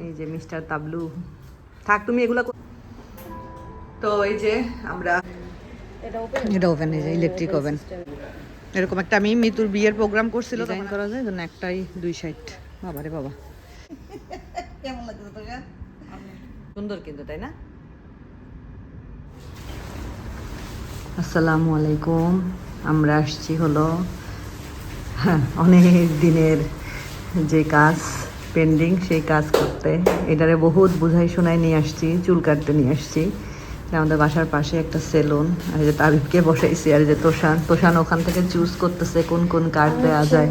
এই যে মিস্টার তাবলু। থাক তুমি এগুলো কর- তো এই যে আমরা এটা ওভেন এই যে ইলেকট্রিক ওভেন এরকম একটা আমি মিতুর বিয়ের প্রোগ্রাম করছিল তখন। করা যায় জন্য একটাই দুই সাইড বাবা রে বাবা। কেমন লাগছে তোকে? সুন্দর কিন্তু তাই না? আসসালামু আলাইকুম। আমরা আসছি হলো হ্যাঁ, অনেক দিনের যে কাজ। পেন্ডিং সেই কাজ করতে। এটারে বহুত বুঝাই শোনাই নিয়ে আসছি চুল কাটতে নিয়ে আসছি। আমাদের বাসার পাশে একটা সেলুন আর যে তারিফকে বসাইছি আর যে তোষান। তোষান ওখান থেকে চুজ করতেছে কোন কোন কার্ড দেওয়া যায়।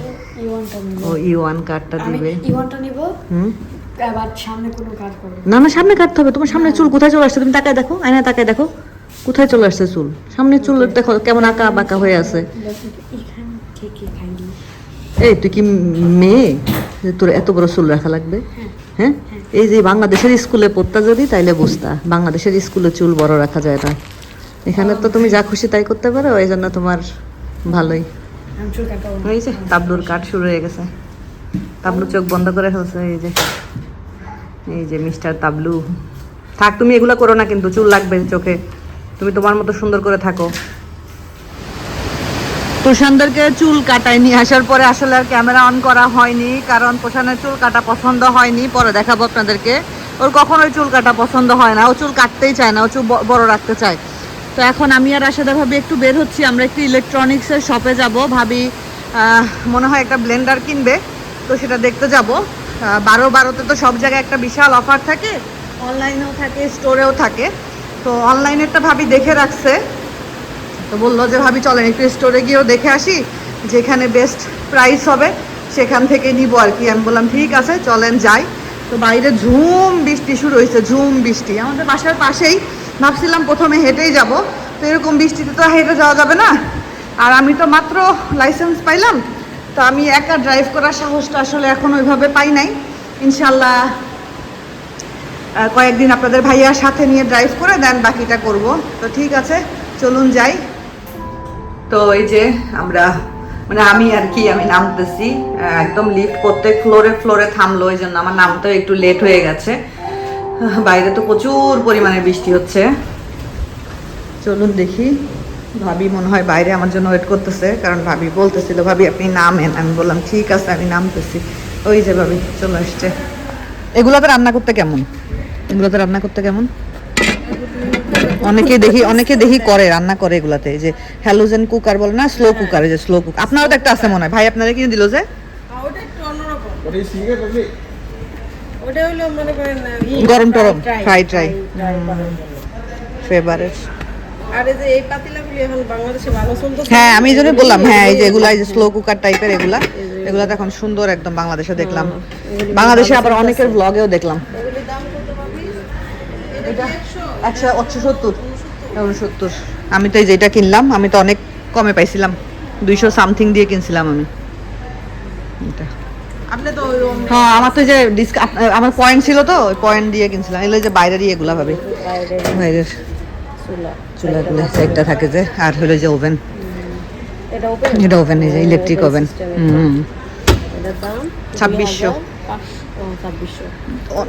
ও ই ওয়ান কার্ডটা দিবে। নিব। হুম? না না সামনে কাটতে হবে। তোমার সামনে চুল কোথায় চলে আসছে? তুমি তাকায় দেখো। আয়না তাকায় দেখো। কোথায় চলে আসছে চুল? সামনে চুল দেখো কেমন আঁকা বাঁকা হয়ে আছে। এই তুই কি মেয়ে? তোর এত বড় চুল রাখা লাগবে? হ্যাঁ। এই যে বাংলাদেশের স্কুলে পড়তা যদি তাইলে বুঝতা। বাংলাদেশের স্কুলে চুল বড় রাখা যায় না। এখানে তো তুমি যা খুশি তাই করতে পারো এই জন্য তোমার ভালোই। এই যে তাবলুর কাট শুরু হয়ে গেছে। তাবলু চোখ বন্ধ করে ফেলছে এই যে। এই যে মিস্টার তাবলু। থাক তুমি এগুলো করো না কিন্তু চুল লাগবে চোখে। তুমি তোমার মতো সুন্দর করে থাকো। প্রশান্তকে চুল কাটায় নিয়ে আসার পরে আসলে আর ক্যামেরা অন করা হয়নি, কারণ প্রশান্তের চুল কাটা পছন্দ হয়নি। পরে দেখাবো আপনাদেরকে। ওর কখনোই চুল কাটা পছন্দ হয় না। ও চুল কাটতেই চায় না, ও চুল বড় রাখতে চায়। তো এখন আমি আর আশাদা ভাবি একটু বের হচ্ছি। আমরা একটু ইলেকট্রনিক্সের শপে যাব। ভাবি মনে হয় একটা ব্লেন্ডার কিনবে, তো সেটা দেখতে যাব। বারো বারোতে তো সব জায়গায় একটা বিশাল অফার থাকে। অনলাইনেও থাকে, স্টোরেও থাকে। তো অনলাইনেরটা ভাবি দেখে রাখছে। তো বলল যে, ভাবি, চলেন একটু স্টোরে গিয়েও দেখে আসি, যেখানে বেস্ট প্রাইস হবে, সেখান থেকে নিব আর কি। আমি বললাম, ঠিক আছে, চলেন যাই। তো বাইরে ঝুম বৃষ্টি শুরু হয়েছে, ঝুম বৃষ্টি। আমাদের বাসার পাশেই ভাবছিলাম প্রথমে হেঁটেই যাব, তো এরকম বৃষ্টিতে তো হেঁটে যাওয়া যাবে না। আর আমি তো মাত্র লাইসেন্স পাইলাম, তো আমি একা ড্রাইভ করার সাহসটা আসলে এখন ওইভাবে পাই নাই। ইনশাল্লাহ কয়েকদিন আপনাদের ভাইয়ার সাথে নিয়ে ড্রাইভ করে দেন, বাকিটা করব। তো ঠিক আছে, চলুন যাই। তো এই যে আমরা মানে আমি আর কি, আমি নামতেছি একদম লিফট প্রত্যেক ফ্লোরে ফ্লোরে থামলো, এই জন্য আমার নামতেও একটু লেট হয়ে গেছে। বাইরে তো প্রচুর পরিমাণে বৃষ্টি হচ্ছে। চলুন দেখি, ভাবি মনে হয় বাইরে আমার জন্য ওয়েট করতেছে, কারণ ভাবি বলতেছিল, ভাবি, আপনি নামেন। আমি বললাম, ঠিক আছে, আমি নামতেছি। ওই যে ভাবি চলে আসছে। এগুলোতে রান্না করতে কেমন? এগুলোতে রান্না করতে কেমন? অনেকে দেখি অনেকে দেখি করে রান্না করে এগুলাতে যে হ্যালোজেন কুকার বলে না স্লো কুকার যে স্লো কুকার আপনারও তো একটা আছে মনে হয়। ভাই আপনারা কিনে দিল যে? মনে গরম টরম ফ্রাই ট্রাই ফেভারিট আর এই যে এই পাতিলাগুলি এখন বাংলাদেশে ভালো চলতেছে? হ্যাঁ আমি এই জন্য বললাম হ্যাঁ এই যে এগুলা এই যে স্লো কুকার টাইপের এগুলা এগুলা এখন সুন্দর একদম বাংলাদেশে দেখলাম। বাংলাদেশে আবার অনেকের ব্লগেও দেখলাম এগুলির দাম কত পাবি এটা একশো একশো সত্তর উনসত্তর। আমি তো এই যেটা কিনলাম আমি তো অনেক কমে পাইছিলাম। দুইশো সামথিং দিয়ে কিনছিলাম আমি। এটা। হ্যাঁ আমার তো যে আমার পয়েন্ট ছিল তো ওই পয়েন্ট দিয়ে কিনছিলাম। এগুলো যে বাইরের এগুলা ভাবে। বাইরের চুলা। চুলাগুলো একটা থাকে যে আর হলো যে ওভেন এটা ওভেন এই যে ইলেকট্রিক ওভেন হুম। ছাব্বিশশো।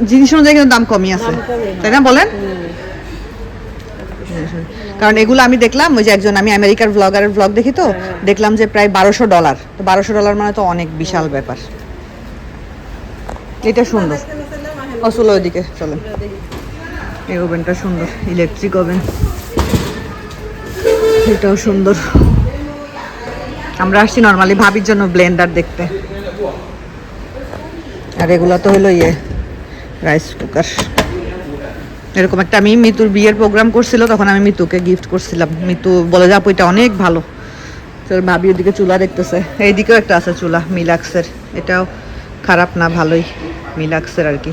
জিনিস অনুযায়ী কিন্তু দাম কমই আছে। তাই না বলেন? কারণ এগুলো আমি দেখলাম ওই যে একজন আমি আমেরিকার ব্লগারের ব্লগ দেখি তো দেখলাম যে প্রায় বারোশো ডলার তো বারোশো ডলার মানে তো অনেক বিশাল ব্যাপার। এটা সুন্দর। চলো ওইদিকে চলেন। এই ওভেনটা সুন্দর ইলেকট্রিক ওভেন এটাও সুন্দর। আমরা আসছি নর্মালি ভাবির জন্য ব্লেন্ডার দেখতে। আর এগুলো তো হলো ইয়ে রাইস কুকার এরকম একটা আমি মিতুর বিয়ের প্রোগ্রাম করছিল, তখন আমি মিতুকে গিফট করছিলাম। মিতু বলে যাব এটা অনেক ভালো। তোর ভাবি ওদিকে চুলা দেখতেছে। এইদিকেও একটা আছে চুলা, মিলাক্সের। এটাও খারাপ না, ভালোই, মিলাক্সের আর কি।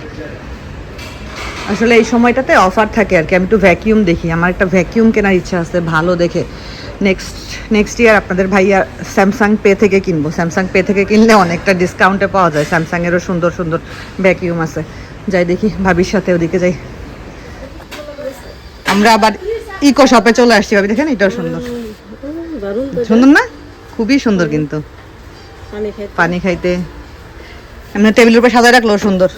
আসলে এই সময়টাতে অফার থাকে আর কি। আমি একটু ভ্যাকিউম দেখি। আমার একটা ভ্যাকিউম কেনার ইচ্ছা আছে ভালো দেখে। নেক্সট নেক্সট ইয়ার আপনাদের ভাইয়া স্যামসাং পে থেকে কিনবো। স্যামসাং পে থেকে কিনলে অনেকটা ডিসকাউন্টে পাওয়া যায়। স্যামসাংয়েরও সুন্দর সুন্দর ভ্যাকিউম আছে। যাই দেখি ভাবির সাথে ওদিকে যাই। আমরা আবার ইকো শপে চলে আসছি। ভাবি দেখেন এটাও সুন্দর। সুন্দর না? খুবই সুন্দর কিন্তু। পানি খাইতে। এমনি টেবিলের উপর সাজায় রাখলেও সুন্দর।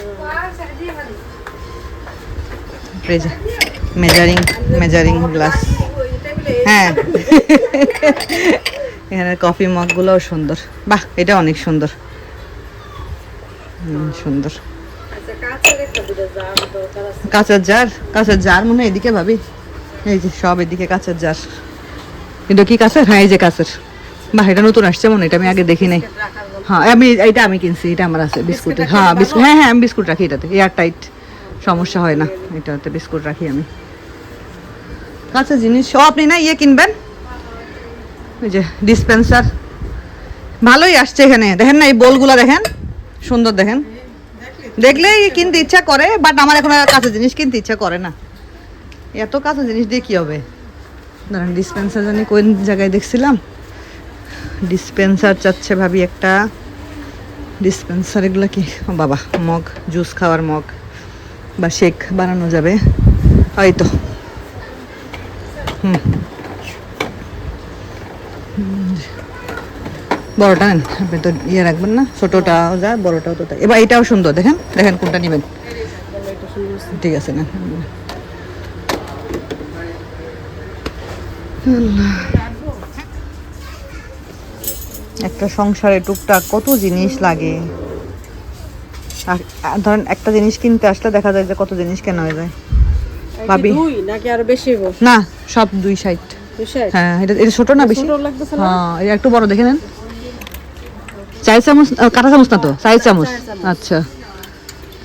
মেজারিং মেজারিং গ্লাস হ্যাঁ। এখানে কফি মগগুলোও সুন্দর। বাহ এটা অনেক সুন্দর। সুন্দর। কাঁচের জার কাঁচের জার মনে হয় এদিকে ভাবি। এই যে সব এদিকে কাঁচের জার কিন্তু কি কাঁচের? হ্যাঁ এই যে কাঁচের। বাহ এটা নতুন আসছে মনে এটা আমি আগে দেখি নাই। হ্যাঁ আমি এটা আমি কিনছি এটা আমার আছে বিস্কুটের। হ্যাঁ বিস্কুট হ্যাঁ হ্যাঁ আমি বিস্কুট রাখি এটাতে এয়ার টাইট সমস্যা হয় না। এটাতে বিস্কুট রাখি আমি। কাঁচা জিনিস ও, আপনি না ইয়ে কিনবেন? ওই যে ডিসপেন্সার ভালোই আসছে এখানে। দেখেন না, এই বোলগুলো দেখেন। সুন্দর দেখেন। দেখলেই কিনতে ইচ্ছা করে বাট আমার এখন আর কাঁচা জিনিস কিনতে ইচ্ছা করে না। এত কাঁচা জিনিস দিয়ে কি হবে? ধরেন ডিসপেন্সার জানি কোন জায়গায় দেখছিলাম? ডিসপেন্সার চাচ্ছে ভাবি একটা। ডিসপেন্সার এগুলো কি? বাবা, মগ জুস খাওয়ার মগ। বা শেক বানানো যাবে। হয়তো। বড়টা নেন, আপনি তো ইয়ে রাখবেন না, ছোটোটাও যা, বড়টাও তো তাই। এবার এটাও সুন্দর, দেখেন দেখেন কোনটা নেবেন। ঠিক আছে না একটা সংসারে টুকটাক কত জিনিস লাগে। আর ধরেন একটা জিনিস কিনতে আসলে দেখা যায় যে কত জিনিস কেনা হয়ে যায়। ভাবি। দুই নাকি আরও বেশি না সব দুই সাইড হ্যাঁ এটা এটা ছোট না বেশি? ছোট লাগতেছে না? হ্যাঁ এটা একটু বড় দেখে নেন। চার চামচ কাঁটা চামচ না তো? চার চামচ। আচ্ছা।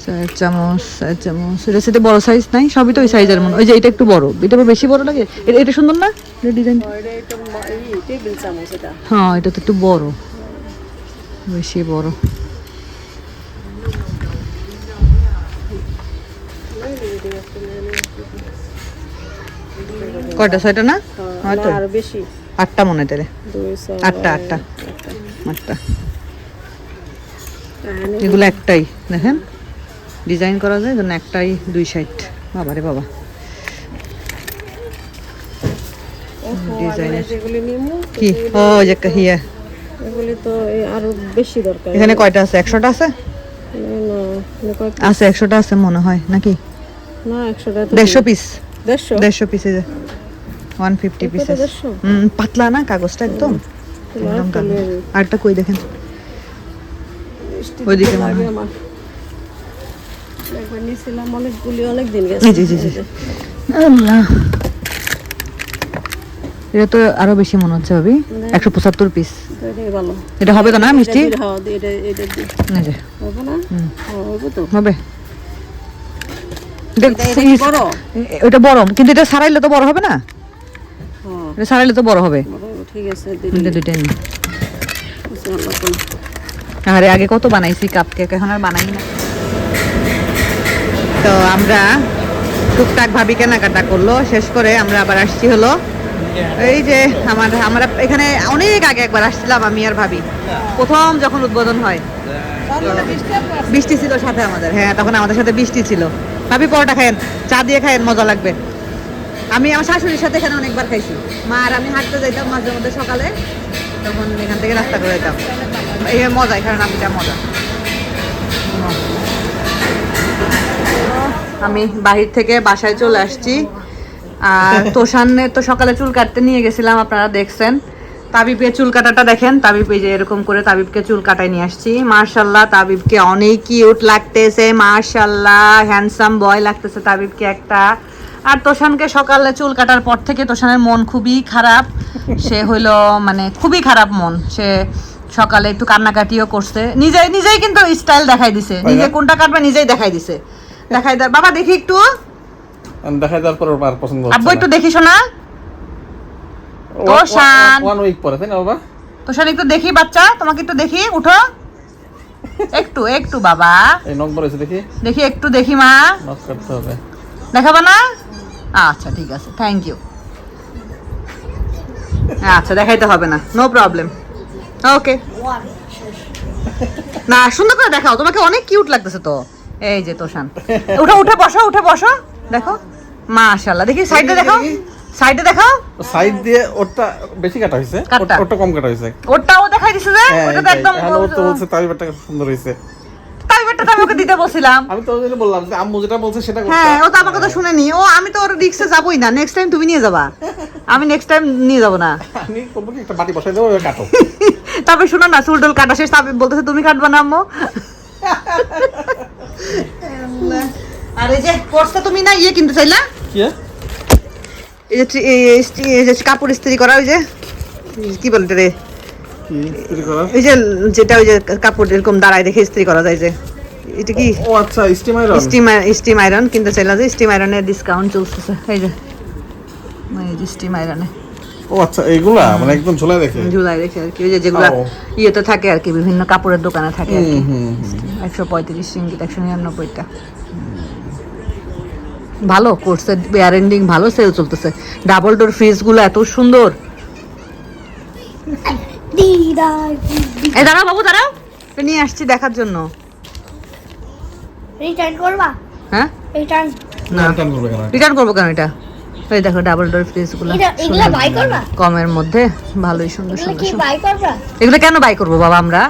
চার চামচ চার চামচ। এটা সেটা বড় সাইজ নাই সবই তো ওই সাইজের মনে ওই যে এটা একটু বড়। এটা বেশি বড় লাগে? এটা এটা সুন্দর না? ডিজাইন এটা এটা। হ্যাঁ এটা তো একটু বড়। বেশি বড়। কয়টা ছয়টা না? হ্যাঁ, হয়তো না, আরও বেশি। আটটা মনে হয় ছয় আটটা আটটা। আটটা। এগুলো একটাই দেখেন। ডিজাইন করা যায় জন্য একটাই দুই সাইড। বাবা রে বাবা। কি? ও যে হিয়া। এগুলি তো আরও বেশি দরকার। এখানে কয়টা আছে? একশোটা আছে? আছে একশোটা আছে মনে হয় নাকি? না পিস পিসে? হুম পাতলা না কাগজটা একদম? আরটা কই দেখেন? ওইদিকে মনে লাগে। আমার। একবার নিয়েছিলাম অনেকগুলি অনেক দিন গেছে। জি, জি, জি। আল্লাহ। এটা তো আরও বেশি মনে হচ্ছে ভাবি। একশো পঁচাত্তর পিস এটা হবে তো না মিষ্টি? হবে না? হবে তো। হবে। ওটা বড়? কিন্তু এটা সারাইলে তো বড় হবে না? এটা সারাইলে তো বড় হবে। ঠিক আছে দুইটাই আরে আগে কত বানাইছি কাপ কেক এখন আর বানাই না। তো আমরা টুকটাক ভাবি কেনাকাটা করল শেষ করে আমরা আবার আসছি হলো। এই যে আমার আমরা এখানে অনেক আগে একবার আসছিলাম আমি আর ভাবি। প্রথম যখন উদ্বোধন হয়। বৃষ্টি ছিল সাথে আমাদের। হ্যাঁ তখন আমাদের সাথে বৃষ্টি ছিল। ভাবি পরোটা খায়েন, চা দিয়ে খায়েন, মজা লাগবে। আমি আমার শাশুড়ির সাথে এখানে অনেকবার খাইছি। মা আর আমি হাঁটতে যাইতাম মাঝে মধ্যে সকালে। তখন এখান থেকে রাস্তা করে যেতাম এই মজা এখানে নামটা মজা। আমি বাহির থেকে বাসায় চলে আসছি। আর তোষানের তো সকালে চুল কাটতে নিয়ে গেছিলাম, আপনারা দেখছেন। তাবিবের চুল কাটাটা দেখেন তাবিব এই যে এরকম করে তাবিবকে চুল কাটায় নিয়ে আসছি। মার্শাল্লাহ তাবিবকে অনেক কিউট লাগতেছে মার্শাল্লাহ হ্যান্ডসাম বয় লাগতেছে তাবিবকে একটা। আর তোষানকে সকালে চুল কাটার পর থেকে তোষানের মন খুবই খারাপ। সে হইল মানে খুবই খারাপ মন। সে সকালে একটু কান্নাকাটিও করছে। নিজেই নিজেই কিন্তু স্টাইল দেখাই দিছে। নিজে কোনটা কাটবে নিজেই দেখাই দিছে। দেখাই দেয় বাবা দেখি একটু। দেখাই দেওয়ার পর আর পছন্দ আব্বু একটু দেখি শোনা। তোষান। ওয়ান উইক পরে তাই না বাবা? তোষান একটু দেখি বাচ্চা তোমাকে একটু দেখি উঠো। একটু একটু বাবা। এই নখ বলেছে দেখি। দেখি একটু দেখি মা। নখ কাটতে হবে। দেখাবা না? আচ্ছা ঠিক আছে থ্যাংক ইউ আচ্ছা দেখাইতে হবে না নো প্রবলেম ওকে না সুন্দর করে দেখাও তোমাকে অনেক কিউট লাগতেছে তো। এই যে তোষান। উঠে উঠে বসো উঠে বসো। দেখো। মাশাআল্লাহ দেখি সাইডে দেখাও। সাইডে দেখাও। সাইড দিয়ে ওরটা বেশি কাটা কাটটা? ওরটা কম কাটা ওরটাও দেখাই দিছে যে হ্যাঁ ওটা তো একদম হ্যালো তো বলছে তাই ব্যাটটা সুন্দর হয়েছে। তাই প্রাইভেটটা তো আমাকে দিতে বলছিলাম। আমি তো জন্য বললাম যে আম্মু যেটা বলছে সেটা করতে। হ্যাঁ ও তো আমার কথা শুনেনি। ও আমি তো ওর রিক্সে যাবোই না। নেক্সট টাইম তুমি নিয়ে যাবা। আমি নেক্সট টাইম নিয়ে যাব না। আমি করব কি একটা বাটি বসাই দেবো কাটো। তারপরে শোনো না চুল টুল কাটা শেষ। তারপরে বলতেছে তুমি কাটবা না আম্মু? আর এই যে কোর্সটা তুমি না ইয়ে কিনতে চাইলা? কি? হ্যাঁ? এই যে কাপড় ইস্ত্রি করা ওই যে কি বলতে রে? ওই যে যেটা ওই যে কাপড় এরকম দাঁড়ায় রেখে ইস্ত্রি করা যায় যে। এটা কি? ও আচ্ছা steam iron steam steam iron কিনতে চাইলাম যে স্টিম আয়রনের ডিসকাউন্ট চলতেছে। এই যে এই যে স্টিম আয়রনে ও আচ্ছা এইগুলা মানে একদম ঝোলায় দেখে। জুলাই রেখে আর কি ওই যে যেগুলো। ইয়েতে থাকে আর কি বিভিন্ন কাপড়ের দোকানে থাকে আর কি। একশো পঁয়ত্রিশ রিঙ্গিত একশো নিরানব্বইটা। ভালো কোর্সের বেয়ার এন্ডিং ভালো সেল চলতেছে। ডাবল ডোর ফ্রিজগুলো এত সুন্দর। দিদা এই দাঁড়াও বাবু দাঁড়াও। নিয়ে আসছি দেখার জন্য। রিটার্ন করবা? হ্যাঁ? রিটার্ন না। করবে কেন? রিটার্ন করব কেন এটা? এই দেখো ডাবল ডোর বাই করবা? কমের মধ্যে ভালোই সুন্দর সুন্দর সুন্দর। এগুলো কেন বাই করব বাবা আমরা?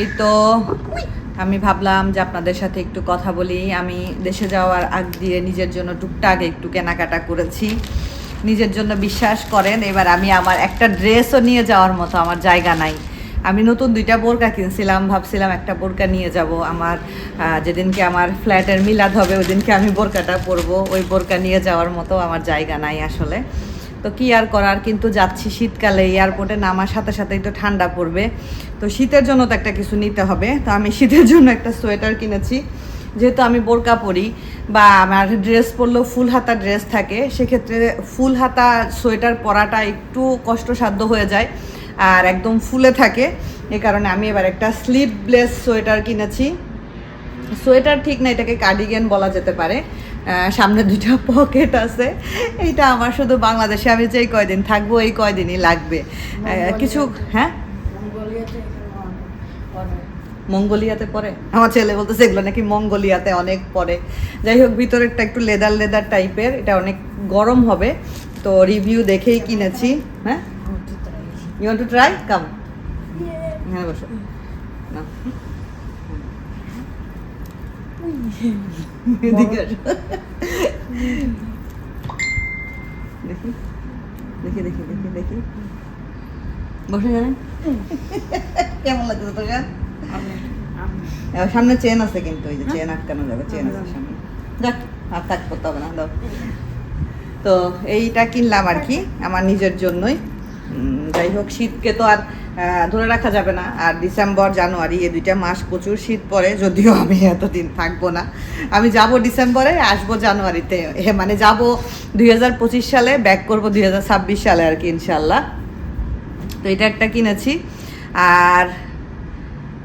এই তো, আমি ভাবলাম যে আপনাদের সাথে একটু কথা বলি। আমি দেশে যাওয়ার আগ দিয়ে নিজের জন্য টুকটাক একটু কেনাকাটা করেছি। নিজের জন্য বিশ্বাস করেন, এবার আমি আমার একটা ড্রেসও নিয়ে যাওয়ার মতো আমার জায়গা নাই। আমি নতুন দুইটা বোরকা কিনছিলাম, ভাবছিলাম একটা বোরকা নিয়ে যাব। আমার যেদিনকে আমার ফ্ল্যাটের মিলাদ হবে ওই দিনকে আমি বোরকাটা পরবো। ওই বোরকা নিয়ে যাওয়ার মতো আমার জায়গা নাই আসলে। তো কি আর করার? কিন্তু যাচ্ছি শীতকালে, এয়ারপোর্টে নামার সাথে সাথেই তো ঠান্ডা পড়বে। তো শীতের জন্য তো একটা কিছু নিতে হবে। তো আমি শীতের জন্য একটা সোয়েটার কিনেছি। যেহেতু আমি বোরকা পরি বা আমার ড্রেস পরলেও ফুল হাতা ড্রেস থাকে, সেক্ষেত্রে ফুল হাতা সোয়েটার পরাটা একটু কষ্টসাধ্য হয়ে যায় আর একদম ফুলে থাকে। এ কারণে আমি এবার একটা স্লিভলেস সোয়েটার কিনেছি। সোয়েটার ঠিক না, এটাকে কার্ডিগেন বলা যেতে পারে। সামনে দুইটা পকেট আছে। এইটা আমার শুধু বাংলাদেশে আমি যেই কয়দিন থাকব এই কয়দিনই লাগবে। কিছু হ্যাঁ? মঙ্গোলিয়াতে পরে। আমার ছেলে বলতেছে এগুলো নাকি মঙ্গোলিয়াতে অনেক পরে। যাই হোক ভিতরেরটা একটু লেদার লেদার টাইপের এটা অনেক গরম হবে। তো রিভিউ দেখেই কিনেছি হ্যাঁ? You want to try come হ্যাঁ বসো। না। দেখি। দেখি দেখি দেখি দেখি। বসে জানেন? কেমন লাগছে তোর সামনে চেন আছে কিন্তু এই যে চেন আটকানো যাবে চেন আছে সামনে। যাক আর থাক করতে হবে না তো এইটা কিনলাম আর কি আমার নিজের জন্যই। যাই হোক, শীতকে তো আর ধরে রাখা যাবে না। আর ডিসেম্বর, জানুয়ারি, এই দুইটা মাস প্রচুর শীত পড়ে, যদিও আমি এতদিন থাকব না। আমি যাব ডিসেম্বরে, আসব জানুয়ারিতে। মানে যাব দুই হাজার পঁচিশ সালে ব্যাক করব দুই সালে আর কি ইনশাল্লাহ তো এটা একটা কিনেছি। আর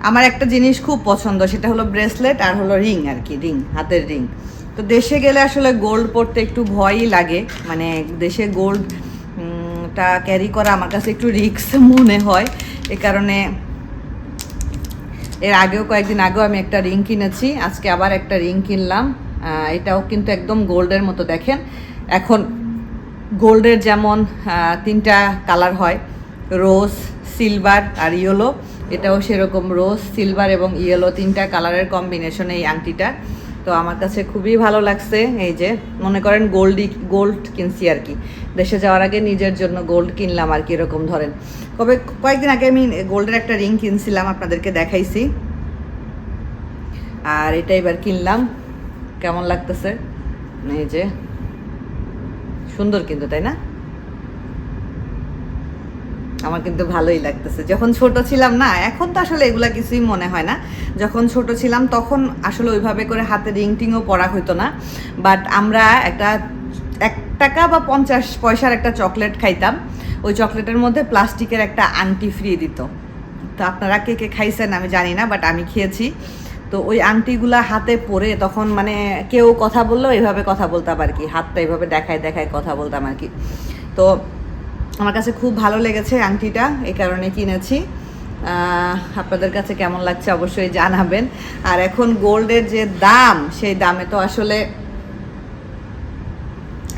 আমার একটা জিনিস খুব পছন্দ, সেটা হলো ব্রেসলেট আর হলো রিং আর কি, রিং, হাতের রিং। তো দেশে গেলে আসলে গোল্ড পরতে একটু ভয়ই লাগে। মানে দেশে গোল্ড টা ক্যারি করা আমার কাছে একটু রিস্ক মনে হয়। এ কারণে এর আগেও কয়েকদিন আগেও আমি একটা রিং কিনেছি, আজকে আবার একটা রিং কিনলাম। এটাও কিন্তু একদম গোল্ডের মতো, দেখেন। এখন গোল্ডের যেমন তিনটা কালার হয় রোজ সিলভার আর ইয়েলো এটাও সেরকম রোজ সিলভার এবং ইয়েলো তিনটা কালারের কম্বিনেশন এই আংটিটা তো আমার কাছে খুবই ভালো লাগছে এই যে, মনে করেন গোল্ডই গোল্ড কিনছি আর কি। দেশে যাওয়ার আগে নিজের জন্য গোল্ড কিনলাম আর কি এরকম ধরেন। কবে, কয়েকদিন আগে আমি গোল্ডের একটা রিং কিনছিলাম, আপনাদেরকে দেখাইছি। আর এটা এবার কিনলাম। কেমন লাগতেছে? এই যে, সুন্দর কিন্তু, তাই না? আমার কিন্তু ভালোই লাগতেছে। যখন ছোট ছিলাম না, এখন তো আসলে এগুলা কিছুই মনে হয় না। যখন ছোট ছিলাম, তখন আসলে ওইভাবে করে হাতে রিং টিংও পরা হতো না। বাট আমরা একটা, এক টাকা বা পঞ্চাশ পয়সার একটা চকলেট খাইতাম। ওই চকলেটের মধ্যে প্লাস্টিকের একটা আংটি ফ্রি দিত। তো আপনারা কে কে খাইছেন আমি জানি না বাট আমি খেয়েছি। তো ওই আংটিগুলা হাতে পরে তখন মানে কেউ কথা বললেও এইভাবে কথা বলতাম আর কি। হাতটা এইভাবে দেখায় দেখায় কথা বলতাম আর কি। তো আমার কাছে খুব ভালো লেগেছে আংটিটা এই কারণে কিনেছি। আপনাদের কাছে কেমন লাগছে অবশ্যই জানাবেন। আর এখন গোল্ডের যে দাম, সেই দামে তো আসলে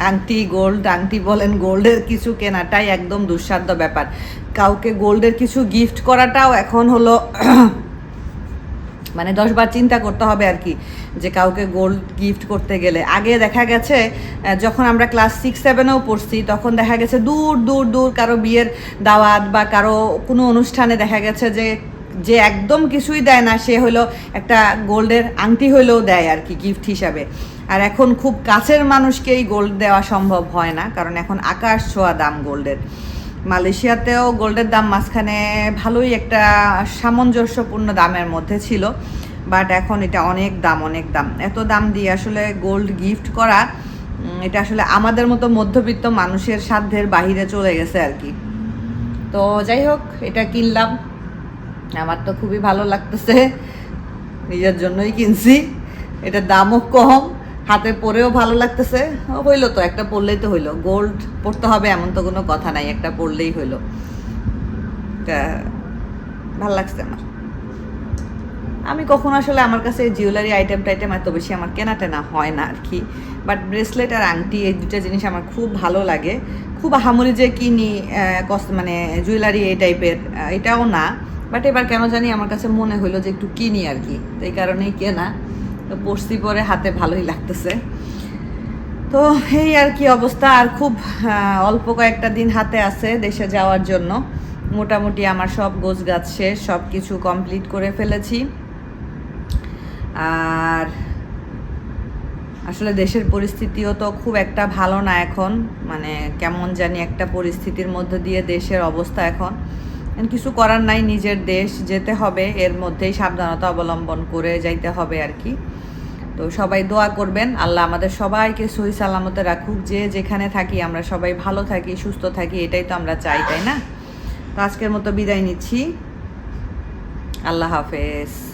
আংটি গোল্ড, আংটি বলেন গোল্ডের কিছু কেনাটাই একদম দুঃসাধ্য ব্যাপার। কাউকে গোল্ডের কিছু গিফট করাটাও এখন হলো মানে দশবার চিন্তা করতে হবে আর কি, যে কাউকে গোল্ড গিফট করতে গেলে। আগে দেখা গেছে যখন আমরা ক্লাস সিক্স সেভেনেও পড়ছি, তখন দেখা গেছে দূর দূর দূর কারও বিয়ের দাওয়াত বা কারও কোনো অনুষ্ঠানে দেখা গেছে যে যে একদম কিছুই দেয় না, সে হলো একটা গোল্ডের আংটি হলেও দেয় আর কি গিফট হিসাবে। আর এখন খুব কাছের মানুষকেই গোল্ড দেওয়া সম্ভব হয় না, কারণ এখন আকাশ ছোঁয়া দাম গোল্ডের। মালয়েশিয়াতেও গোল্ডের দাম মাঝখানে ভালোই একটা সামঞ্জস্যপূর্ণ দামের মধ্যে ছিল, বাট এখন এটা অনেক দাম অনেক দাম। এত দাম দিয়ে আসলে গোল্ড গিফট করা এটা আসলে আমাদের মতো মধ্যবিত্ত মানুষের সাধ্যের বাহিরে চলে গেছে আর কি। তো যাই হোক, এটা কিনলাম। আমার তো খুবই ভালো লাগতেছে। নিজের জন্যই কিনছি। এটার দামও কম। হাতে পরেও ভালো লাগতেছে। হইল তো, একটা পরলেই তো হইল। গোল্ড পরতে হবে এমন তো কোনো কথা নাই, একটা পরলেই হইল। তা, ভালো লাগছে আমার। আমি কখনো আসলে আমার কাছে জুয়েলারি আইটেম টাইটেম এত বেশি আমার কেনা টেনা হয় না আর কি বাট ব্রেসলেট আর আংটি এই দুটো জিনিস আমার খুব ভালো লাগে। খুব আহামরি যে কিনি কস- মানে জুয়েলারি এই টাইপের এটাও না। বাট এবার কেন জানি আমার কাছে মনে হইল যে একটু কিনি আর কি তো এই কারণেই কেনা। তো পরছি পরে হাতে ভালোই লাগতেছে। তো এই আর কি অবস্থা, আর খুব অল্প কয়েকটা দিন হাতে আছে দেশে যাওয়ার জন্য। মোটামুটি আমার সব গোছ গাছ শেষ, সব কিছু কমপ্লিট করে ফেলেছি। আর আসলে দেশের পরিস্থিতিও তো খুব একটা ভালো না এখন মানে কেমন জানি একটা পরিস্থিতির মধ্যে দিয়ে দেশের অবস্থা এখন। এখন কিছু করার নাই, নিজের দেশ যেতে হবে, এর মধ্যেই সাবধানতা অবলম্বন করে যাইতে হবে আর কি। তো সবাই দোয়া করবেন। আল্লাহ আমাদের সবাইকে সহি সালামতে রাখুক। যে যেখানে থাকি আমরা সবাই ভালো থাকি, সুস্থ থাকি, এটাই তো আমরা চাই, তাই না? তো আজকের মতো বিদায় নিচ্ছি। আল্লাহ হাফেজ।